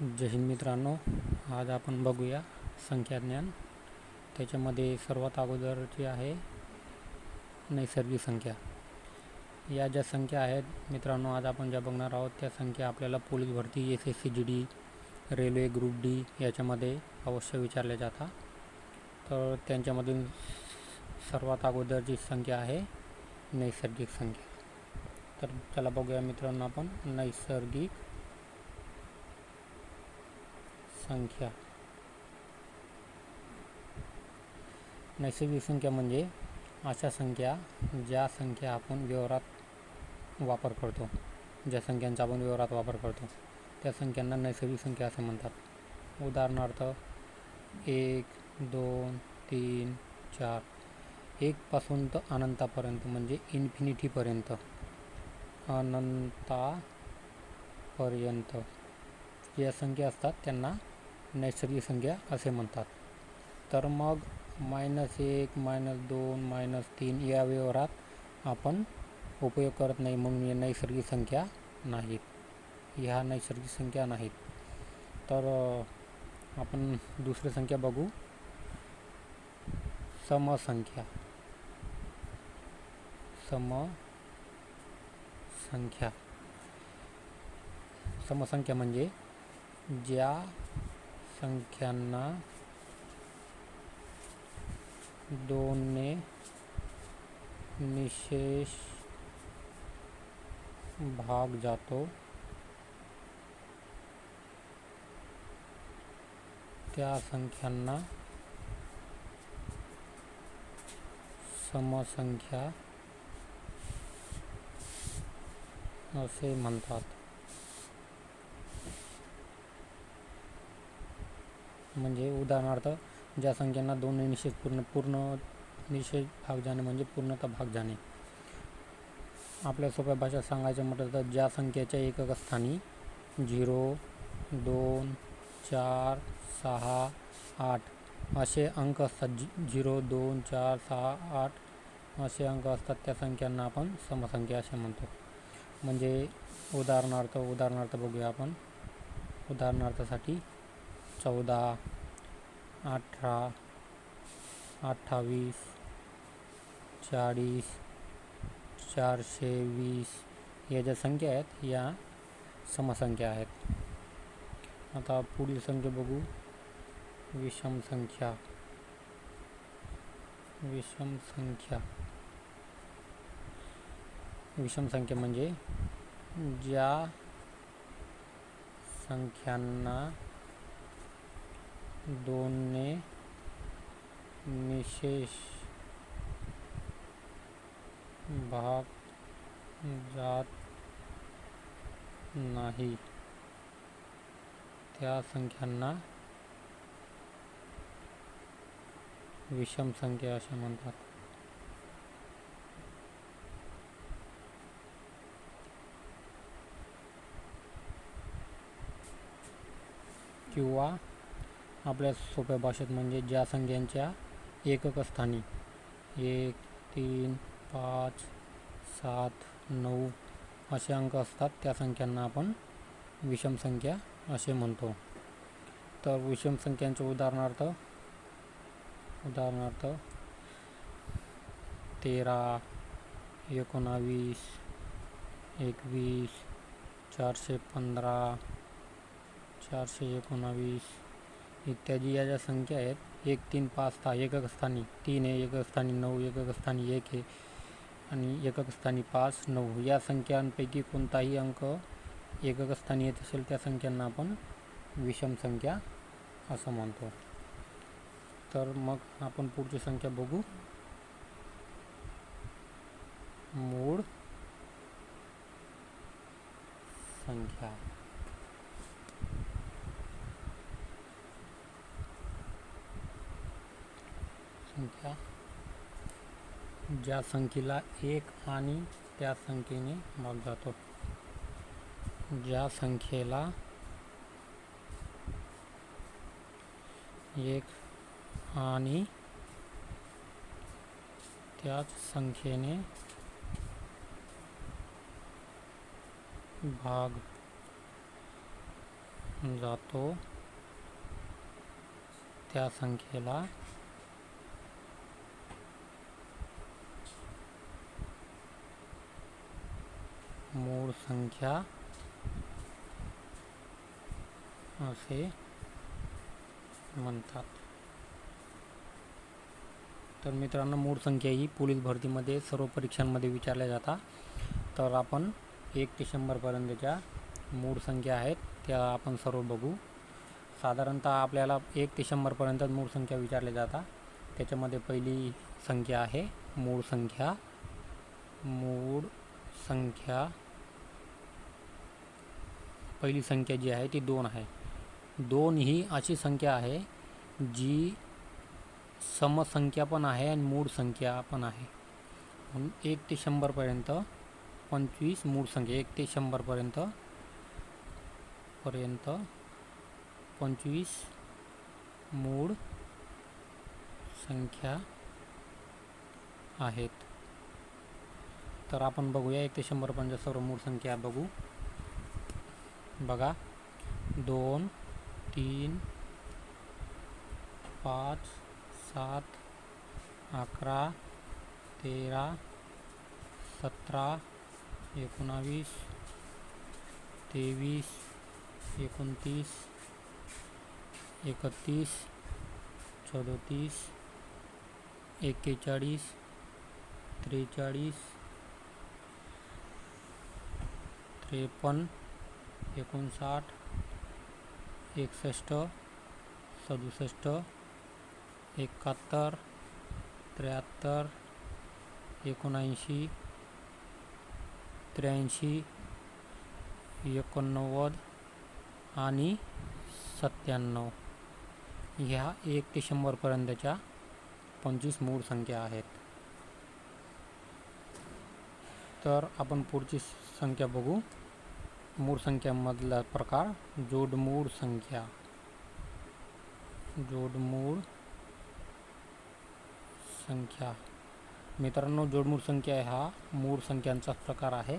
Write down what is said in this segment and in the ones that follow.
जय हिंद मित्रांनो आज आपण बघूया संख्याज्ञान. त्याच्यामध्ये सर्वात अगोदरची आहे नैसर्गिक संख्या. या ज्या संख्या आहेत मित्रांनो आज आपण ज्या बघणार आहोत त्या संख्या आपल्याला पोलीस भरती S S C G D railway group D याच्यामध्ये अवश्य विचारल्या जातात. तर त्यांच्यामधून सर्वात अगोदरची संख्या आहे नैसर्गिक संख्या. तर चला बघूया मित्रांनो आपण नैसर्गिक संख्या नैसर्गिक संख्या म्हणजे अशा संख्या ज्या संख्या आपण व्यवहारात वापर करतो. ज्या संख्यांचा आपण व्यवहारात वापर करतो. त्या संख्यांना नैसर्गिक संख्या असे म्हणतात. उदाहरणार्थ एक दोन तीन चार. एकपासून तर अनंतापर्यंत म्हणजे इन्फिनिटीपर्यंत. अनंतापर्यंत. ज्या संख्या असतात त्यांना नैसर्गिक संख्या असे म्हणतात. तर मग मायनस एक मायनस दोन मायनस तीन या व्यवहारात आपण उपयोग करत नाही म्हणून या नैसर्गिक संख्या नाहीत. ह्या नैसर्गिक संख्या नाहीत. तर आपण दुसरी संख्या बघू. समसंख्या. समसंख्या. समसंख्या म्हणजे ज्या संख्यांना दोनने निशेष भाग जातो। त्या संख्यांना समसंख्या असे म्हणतात। म्हणजे उदाहरणार्थ ज्या संख्यांना दोन निषेध पूर्ण पूर्ण निषेध भाग जाणे म्हणजे पूर्णतः भाग जाणे. आपल्या सोप्या भाषेत सांगायचं म्हटलं तर ज्या संख्येच्या एकक स्थानी झिरो दोन चार सहा आठ असे अंक असतात झि झिरो दोन चार सहा आठ असे अंक असतात त्या संख्यांना आपण समसंख्या असे म्हणतो. म्हणजे उदाहरणार्थ उदाहरणार्थ बघूया आपण. उदाहरणार्थासाठी चौदा अठरा अठ्ठावीस चाळीस चारशे वीस या ज्या संख्या आहेत या समसंख्या आहेत. आता पुढील संख्या बघू. विषम संख्या. विषम संख्या. विषम संख्या म्हणजे ज्या संख्यांना दोनने निशेष भाग जात नाही. त्या संख्यांना विषम संख्या असे म्हणतात. किंवा आपल्या सोप्या भाषेत म्हणजे ज्या संख्यांच्या एकक स्थानी. एक तीन पाच सात नऊ असे अंक असतात. त्या संख्यांना आपण विषम संख्या असे म्हणतो. तर विषम संख्यांचे उदाहरणार्थ उदाहरणार्थ तेरा एकोणावीस एकवीस चारशे पंधरा चारशे एकोणावीस इत्यादी या ज्या संख्या आहेत एक तीन पाच सहा एकक स्थानी तीन आहे एकक स्थानी नऊ एकक स्थानी एक आहे आणि एकक स्थानी पाच नऊ. या संख्यांपैकी कोणताही अंक एकक स्थानी येत असेल त्या संख्यांना आपण विषम संख्या असं म्हणतो. तर मग आपण पुढची संख्या बघू. मूळ संख्या. संख्या. ज्या संख्येला एक आणि त्या संख्येने भाग जातो. ज्या संख्येला एक आणि त्याच संख्येने भाग जातो त्या संख्येला मूळ संख्या असे म्हणतात. तर मित्रांनो मूळ संख्या ही पोलीस भरतीमध्ये सर्व परीक्षांमध्ये विचारल्या जातात तर आपण एक ते शंभरपर्यंतच्या मूळ संख्या आहेत त्या आपण सर्व बघू. साधारणतः आपल्याला एक ते शंभरपर्यंत मूळ संख्या विचारल्या जातात त्याच्यामध्ये पहिली संख्या आहे मूळ संख्या. मूळ संख्या पहिली संख्या जी आहे ती दोन आहे. दोन ही अशी संख्या आहे जी समसंख्या पण आहे आणि मूळ संख्या पण आहे. म्हणून एक ते शंभरपर्यंत पंचवीस मूळ संख्या एक ते शंभरपर्यंत पर्यंत पंचवीस मूळ संख्या आहेत. तर आपण बघूया एक ते शंभरपर्यंत सर्व मूळ संख्या बघू. बघा दोन तीन, पाच, सात अकरा तेरा सतरा एकोणावीस तेवीस, एकोणतीस, एकतीस सदोतीस एक्केचाळीस, त्रेचाळीस, त्रेपन्न एकोणसाठ एकसष्ट सदुसष्ट एकाहत्तर त्र्याहत्तर एकोणऐंशी त्र्याऐंशी एकोणनव्वद आणि सत्त्याण्णव. ह्या एक ते शंभरपर्यंतच्या पंचवीस मूळ संख्या आहेत. तर आपण पुढची संख्या बघू. मूळ संख्यामधला प्रकार जोडमूळ संख्या. जोडमूळ संख्या. मित्रांनो जोडमूळ संख्या हा मूळ संख्यांचा प्रकार आहे.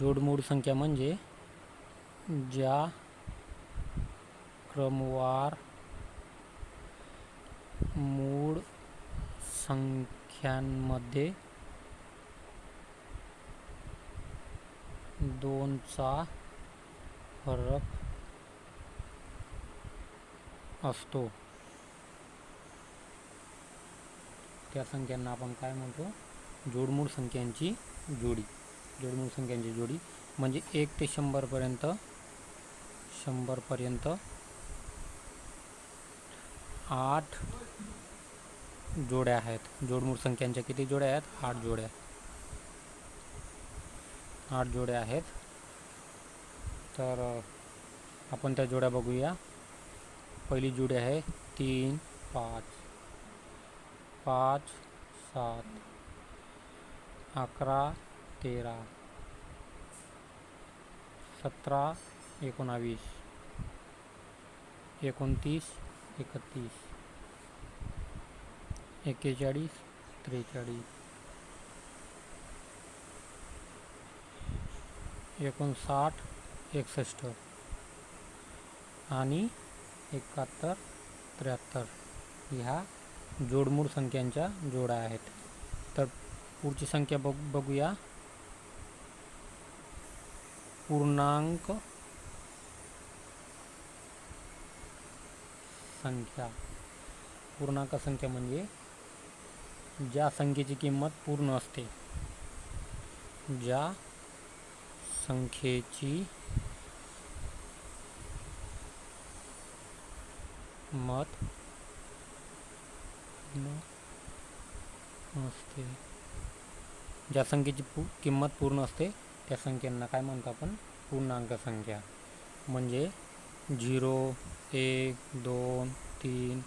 जोडमूळ संख्या म्हणजे ज्या क्रमवार मूळ संख्यांमध्ये दोनचा फरक असतो. त्या संख्यांना आपण काय म्हणतो? जोडमूळ संख्यांची जोडी. जोडमूळ संख्यांची जोडी म्हणजे एक ते शंभरपर्यंत शंभरपर्यंत आठ जोड्या आहेत. जोडमूळ संख्यांच्या किती जोड्या आहेत? आठ जोड्या आठ जोड्या आहेत. तर आपण त्या जोड्या बघूया. पहिली जोडी आहे तीन पाच. पाच सात अकरा तेरा. सतरा एकोणावीस. एकोणतीस एकतीस. एक्केचाळीस त्रेचाळीस. एकोणसाठ एकसष्ट. आणि एकाहत्तर त्र्याहत्तर. ह्या जोडमूळ संख्यांच्या जोड्या आहेत. तर पुढची संख्या बघ बघूया. पूर्णांक संख्या. पूर्णांक संख्या म्हणजे ज्या संख्येची किंमत पूर्ण असते ज्या संख्येची मत। ज्या संख्येची पू किंमत पूर्ण असते, त्या संख्यांना काय म्हणतो आपण? पूर्णांक संख्या. म्हणजे झिरो, एक, दोन, तीन,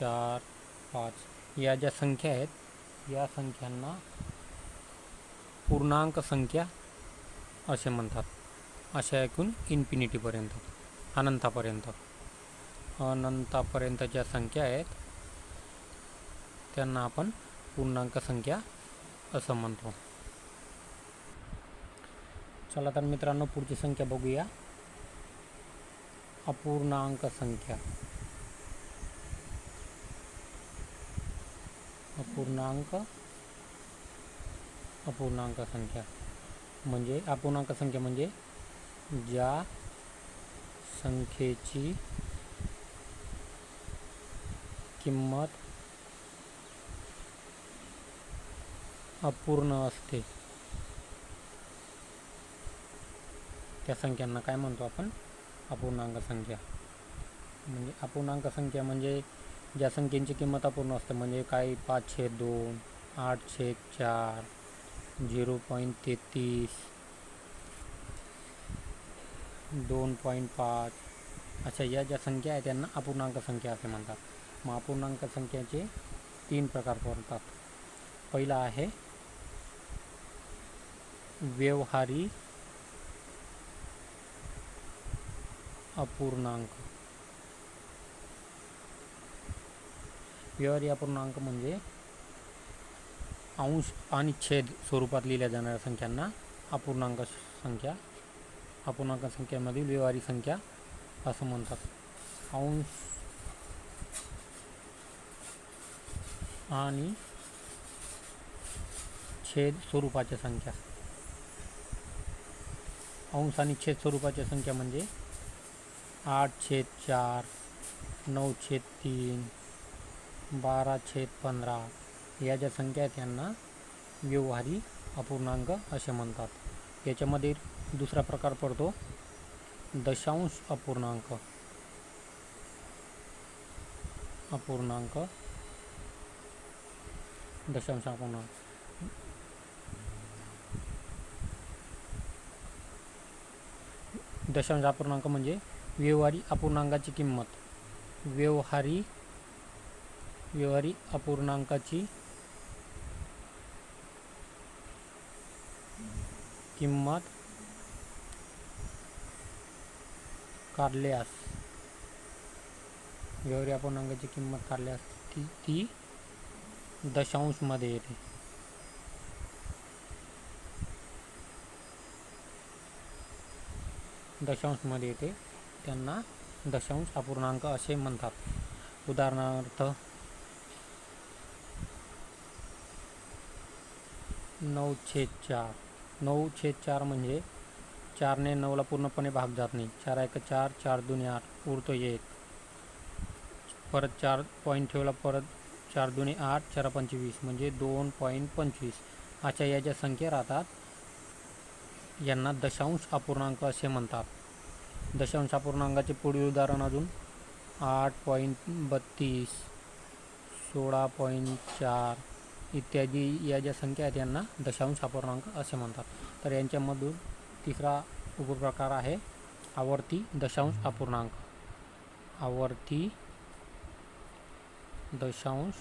चार, पाच. या ज्या संख्या आहेत, या संख्यांना पूर्णांक संख्या असे म्हणतात. अशा ऐकून इन्फिनिटीपर्यंत अनंतापर्यंत. अनंतापर्यंत ज्या संख्या आहेत त्यांना आपण पूर्णांक संख्या असं म्हणतो. चला तर मित्रांनो पुढची संख्या बघूया. अपूर्णांक संख्या. अपूर्णांक अपूर्णांक संख्या. म्हणजे अपूर्णांक संख्या म्हणजे ज्या संख्येची किंमत अपूर्ण असते. त्या संख्यांना काय म्हणतो आपण? अपूर्णांक संख्या. म्हणजे अपूर्णांक संख्या म्हणजे ज्या संख्येची किंमत अपूर्ण असते, म्हणजे काही पाच छेद दोन, आठ छेद चार झिरो पॉइंट तेहतीस दोन पॉईंट पाच. अशा या ज्या संख्या आहेत त्यांना अपूर्णांक संख्या असे म्हणतात. मग अपूर्णांक संख्याचे तीन प्रकार पडतात. पहिला आहे व्यवहारी अपूर्णांक. व्यवहारी अपूर्णांक म्हणजे अंश आणि छेद स्वरूपात लिहिल्या जाणाऱ्या संख्यांना अपूर्णांक संख्या अपूर्णांक संख्येमधील व्यवहारी संख्या असं म्हणतात. अंश आणि छेद स्वरूपाच्या संख्या. अंश आणि छेद स्वरूपाच्या संख्या म्हणजे आठ छेद चार नऊ छेद तीन बारा छेद पंधरा या ज्या संख्या आहेत त्यांना व्यवहारी अपूर्णांक असे म्हणतात. याच्यामध्ये दुसरा प्रकार पडतो. दशांश अपूर्णांक. अपूर्णांक. दशांश अपूर्णांक. दशांश अपूर्णांक म्हणजे व्यवहारी अपूर्णांकाची किंमत. व्यवहारी व्यवहारी अपूर्णांकाची किंमत काढल्यास व्यवहारी अपूर्णांकाची किंमत काढल्यास ती ती दशांशमध्ये येते. दशांशमध्ये येते. त्यांना दशांश अपूर्णांक असे म्हणतात. उदाहरणार्थ नऊ छेद चार. नऊ छेद चार म्हणजे चारने नऊला पूर्णपणे भाग जात नाही. चार एक चार चार दुने आठ उरतो एक. परत चार पॉईंट ठेवला परत चार दुने आठ चार पंचवीस म्हणजे दोन पॉईंट पंचवीस. अशा या ज्या संख्या राहतात यांना दशांश अपूर्णांक असे म्हणतात. दशांश अपूर्णांकाचे पुढील उदाहरण अजून. आठ पॉईंट बत्तीस सोळा पॉईंट चार इत्यादी या ज्या संख्या आहेत यांना दशांश अपूर्णांक असे म्हणतात. तर यांच्यामधून तिसरा उपप्रकार आहे आवर्ती दशांश अपूर्णांक. आवर्ती दशांश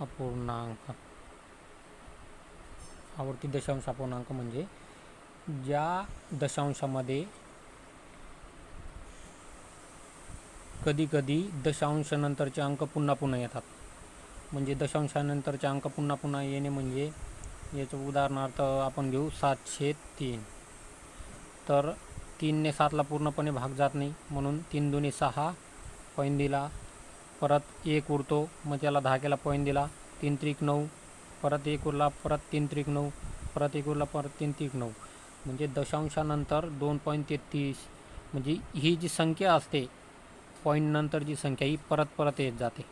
अपूर्णांक. आवर्ती दशांश अपूर्णांक म्हणजे ज्या दशांशामध्ये कधी कधी दशांशानंतरचे अंक पुन्हा पुन्हा येतात. म्हणजे दशांशानंतरचे अंक पुन्हा पुन्हा येणे म्हणजे याचं उदाहरणार्थ आपण घेऊ सातशे तीन. तर तीनने सातला पूर्णपणे भाग जात नाही. म्हणून तीन दोन्ही सहा पॉईंट दिला. परत एक उरतो मग त्याला दहा केला पॉईंट दिला. तीन त्रिक नऊ परत एक उरला परत तीन त्रिक नऊ परत एक उरला परत तीन त्रिक नऊ. म्हणजे दशांशानंतर दोन पॉईंट तेहतीस. म्हणजे ही जी संख्या असते पॉईंटनंतर जी संख्या ही परत परत येत जाते.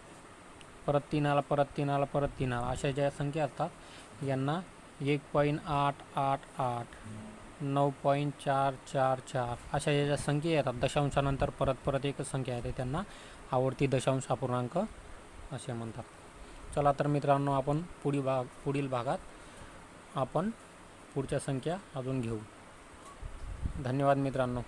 परत तीन आला परत तीन आला परत तीन आला अशा ज्या संख्या असतात यांना एक पॉईंट आठ आठ आठ नऊ पॉईंट चार चार चार अशा ज्या ज्या संख्या येतात दशांशानंतर परत परत एकच संख्या येते त्यांना आवडती दशांश अपूर्णांक असे म्हणतात. चला तर मित्रांनो आपण पुढील भाग पुढील भागात आपण पुढच्या संख्या अजून घेऊ. धन्यवाद मित्रांनो.